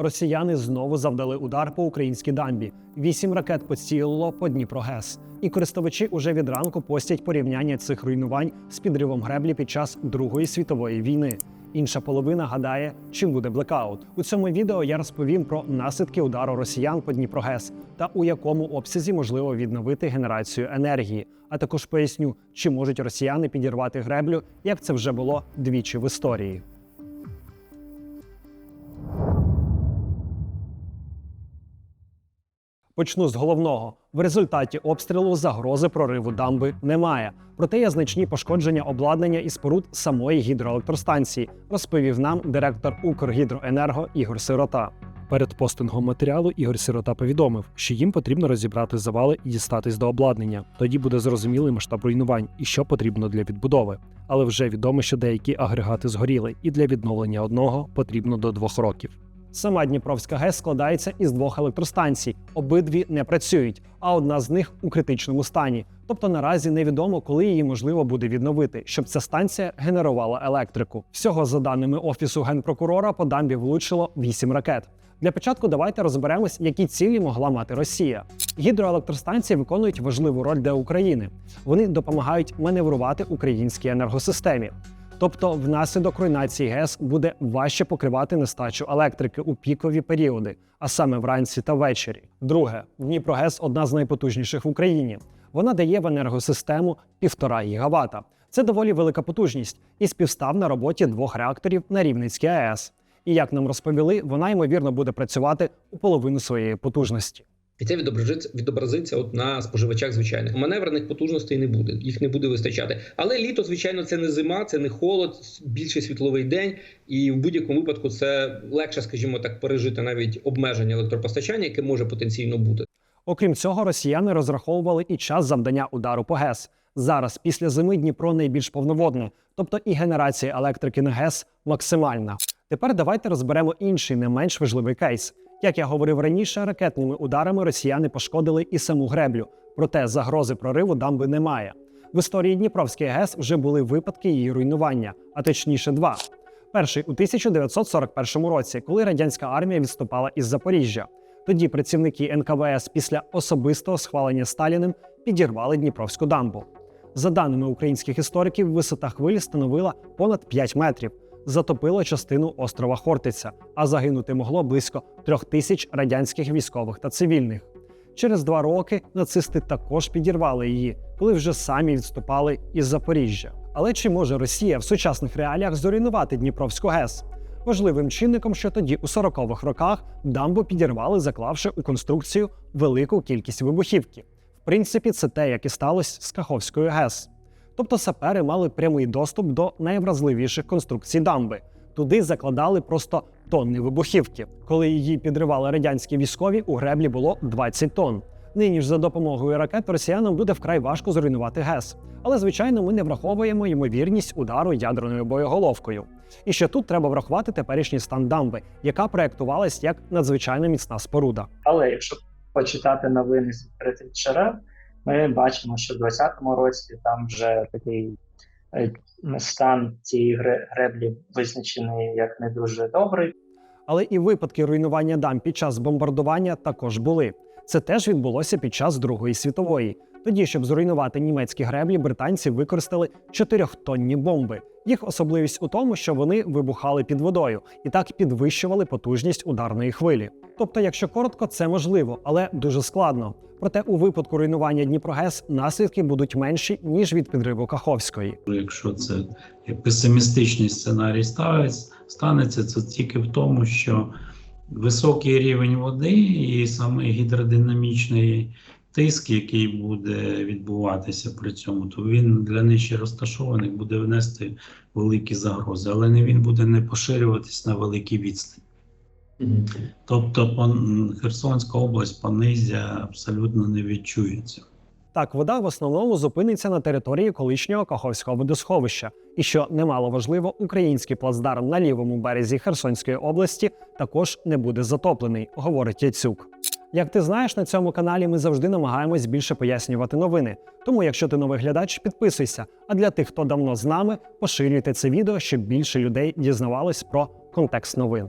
Росіяни знову завдали удар по українській дамбі. Вісім ракет поцілило по Дніпрогес. І користувачі уже від ранку постять порівняння цих руйнувань з підривом греблі під час Другої світової війни. Інша половина гадає, чим буде блекаут. У цьому відео я розповім про наслідки удару росіян по Дніпрогес та у якому обсязі можливо відновити генерацію енергії. А також поясню, чи можуть росіяни підірвати греблю, як це вже було двічі в історії. Почну з головного. В результаті обстрілу загрози прориву дамби немає. Проте є значні пошкодження обладнання і споруд самої гідроелектростанції, розповів нам директор Укргідроенерго Ігор Сирота. Перед постингом матеріалу Ігор Сирота повідомив, що їм потрібно розібрати завали і дістатись до обладнання. Тоді буде зрозумілий масштаб руйнувань і що потрібно для відбудови. Але вже відомо, що деякі агрегати згоріли, і для відновлення одного потрібно до двох років. Сама Дніпровська ГЕС складається із двох електростанцій. Обидві не працюють, а одна з них у критичному стані. Тобто наразі невідомо, коли її можливо буде відновити, щоб ця станція генерувала електрику. Всього за даними офісу генпрокурора, по дамбі влучило 8 ракет. Для початку давайте розберемось, які цілі могла мати Росія. Гідроелектростанції виконують важливу роль для України. Вони допомагають маневрувати українській енергосистемі. Тобто, внаслідок руйнації ГЕС буде важче покривати нестачу електрики у пікові періоди, а саме вранці та ввечері. Друге, Дніпрогес одна з найпотужніших в Україні. Вона дає в енергосистему 1,5 гігавата. Це доволі велика потужність і співставна роботі двох реакторів на Рівненській АЕС. І як нам розповіли, вона ймовірно буде працювати у половину своєї потужності. І це відобразиться, відобразиться от на споживачах звичайних. Маневрених потужностей не буде, їх не буде вистачати. Але літо, звичайно, це не зима, це не холод, більший світловий день, і в будь-якому випадку це легше, скажімо так, пережити навіть обмеження електропостачання, яке може потенційно бути. Окрім цього, росіяни розраховували і час завдання удару по ГЕС. Зараз, після зими, Дніпро найбільш повноводне, тобто і генерація електрики на ГЕС максимальна. Тепер давайте розберемо інший не менш важливий кейс. Як я говорив раніше, ракетними ударами росіяни пошкодили і саму греблю, проте загрози прориву дамби немає. В історії Дніпровської ГЕС вже були випадки її руйнування, а точніше, два. Перший у 1941 році, коли радянська армія відступала із Запоріжжя. Тоді працівники НКВС після особистого схвалення Сталіним підірвали Дніпровську дамбу. За даними українських істориків, висота хвилі становила понад 5 метрів. Затопило частину острова Хортиця, а загинути могло близько трьох тисяч радянських військових та цивільних. Через два роки нацисти також підірвали її, коли вже самі відступали із Запоріжжя. Але чи може Росія в сучасних реаліях зорінувати Дніпровську ГЕС? Важливим чинником, що тоді у 40-х роках дамбу підірвали, заклавши у конструкцію велику кількість вибухівки. В принципі, це те, як і сталося з Каховською ГЕС. Тобто сапери мали прямий доступ до найвразливіших конструкцій дамби. Туди закладали просто тонни вибухівки. Коли її підривали радянські військові, у греблі було 20 тонн. Нині ж за допомогою ракет росіянам буде вкрай важко зруйнувати ГЕС. Але звичайно, ми не враховуємо ймовірність удару ядерною боєголовкою. І ще тут треба врахувати теперішній стан дамби, яка проєктувалась як надзвичайно міцна споруда. Але якщо почитати новини з відкритих джерел, ми бачимо, що в 2020 році там вже такий е, стан цієї греблі визначений як не дуже добрий. Але і випадки руйнування дам під час бомбардування також були. Це теж відбулося під час Другої світової. Тоді, щоб зруйнувати німецькі греблі, британці використали чотирьохтонні бомби. Їх особливість у тому, що вони вибухали під водою і так підвищували потужність ударної хвилі. Тобто, якщо коротко, це можливо, але дуже складно. Проте у випадку руйнування Дніпрогес наслідки будуть менші ніж від підриву Каховської. Якщо це песимістичний сценарій станеться, це тільки в тому, що високий рівень води і саме гідродинамічний тиск, який буде відбуватися при цьому, то він для нижче розташованих буде внести великі загрози, але не він буде не поширюватись на великій відстані. Тобто пон- Херсонська область понизя абсолютно не відчується. Так, вода в основному зупиниться на території колишнього Каховського водосховища. І що немало важливо, український плацдарм на лівому березі Херсонської області також не буде затоплений, говорить Яцюк. Як ти знаєш, на цьому каналі ми завжди намагаємось більше пояснювати новини. Тому, якщо ти новий глядач, підписуйся. А для тих, хто давно з нами, поширюйте це відео, щоб більше людей дізнавались про контекст новин.